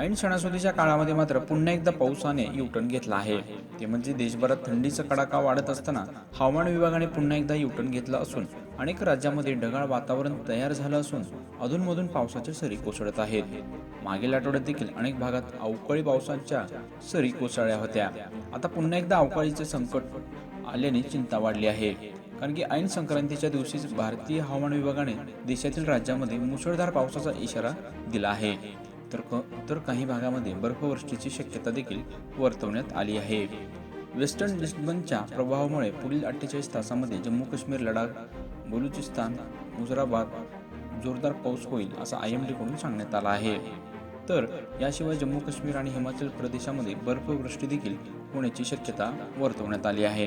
ऐन सणासुदीच्या काळामध्ये मात्र पुन्हा एकदा पावसाने युटर्न घेतला आहे. ते म्हणजे देशभरात थंडीचा कडाका वाढत असताना हवामान विभागाने पुन्हा एकदा युटर्न घेतला असून अनेक राज्यामध्ये ढगाळ वातावरण तयार झालं असून अधूनमधून पावसाच्या सरी कोसळत आहेत. मागील आठवड्यात देखील अनेक भागात अवकाळी पावसाच्या सरी कोसळल्या होत्या. आता पुन्हा एकदा अवकाळीचे संकट आल्याने चिंता वाढली आहे. कारण की ऐन संक्रांतीच्या दिवशीच भारतीय हवामान विभागाने देशातील राज्यामध्ये मुसळधार पावसाचा इशारा दिला आहे. तर क तर काही भागामध्ये बर्फवृष्टीची शक्यता देखील वर्तवण्यात आली आहे. वेस्टर्न डिस्टर्बन्सच्या प्रभावामुळे पुढील अठ्ठेचाळीस तासामध्ये जम्मू काश्मीर लडाख बलुचिस्तान मुजराबाद जोरदार पाऊस होईल असं आय एम डीकडून सांगण्यात आलं आहे. तर याशिवाय जम्मू काश्मीर आणि हिमाचल प्रदेशामध्ये बर्फवृष्टी देखील होण्याची शक्यता वर्तवण्यात आली आहे.